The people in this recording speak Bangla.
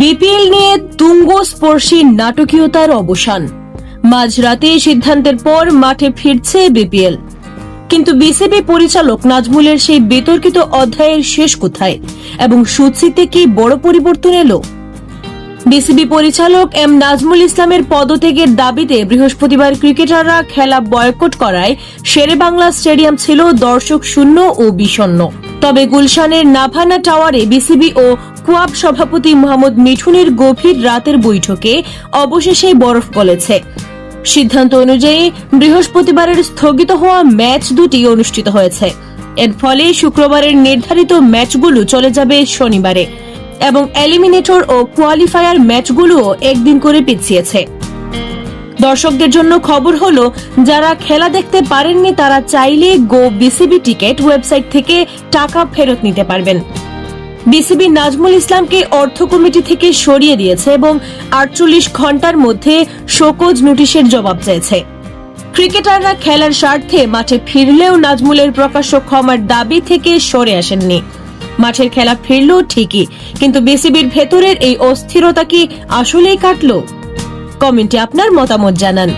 বিপিএল নিয়ে তুঙ্গস্পর্শী নাটকীয়তার অবসান। মাঝরাতে সিদ্ধান্তের পর মাঠে ফিরছে বিপিএল। কিন্তু বিসিবি পরিচালক নাজমুলের সেই বিতর্কিত অধ্যায়ের শেষ কোথায় এবং সূচিতে কি বড় পরিবর্তন এলো? বিসিবি পরিচালক এম নাজমুল ইসলামের পদত্যাগের দাবিতে বৃহস্পতিবার ক্রিকেটাররা খেলা বয়কট করায় শেরে বাংলা স্টেডিয়াম ছিল দর্শক শূন্য ও বিষণ্ণ। তবে গুলশানের নাভানা টাওয়ারে বিসিবি ও কুয়াব সভাপতি মোহাম্মদ মিঠুনের গভীর রাতের বৈঠকে অবশেষে বরফ গলেছে। সিদ্ধান্ত অনুযায়ী বৃহস্পতিবারের স্থগিত হওয়া ম্যাচ দুটি অনুষ্ঠিত হয়েছে। এর ফলে শুক্রবারের নির্ধারিত ম্যাচগুলো চলে যাবে শনিবারে এবং এলিমিনেটর ও কোয়ালিফায়ার ম্যাচগুলোও একদিন করে পিছিয়েছে। দর্শকদের জন্য খবর হলো, যারা খেলা দেখতে পারেননি তারা চাইলে গো বিসিবি টিকেট ওয়েবসাইট থেকে টাকা ফেরত নিতে পারবেন। বিসিবি নাজমুল ইসলামকে অর্থ কমিটি থেকে সরিয়ে দিয়েছে এবং আটচল্লিশ ঘণ্টার মধ্যে শোকজ নোটিশের জবাব চেয়েছে। ক্রিকেটাররা খেলার স্বার্থে মাঠে ফিরলেও নাজমুলের প্রকাশ্য ক্ষমার দাবি থেকে সরে আসেননি। মাঠের খেলা ফিরল ঠিকই, কিন্তু বিসিবির ভেতরের এই অস্থিরতা কি আসলেই কাটলো? কমেন্টে আপনার মতামত জানান।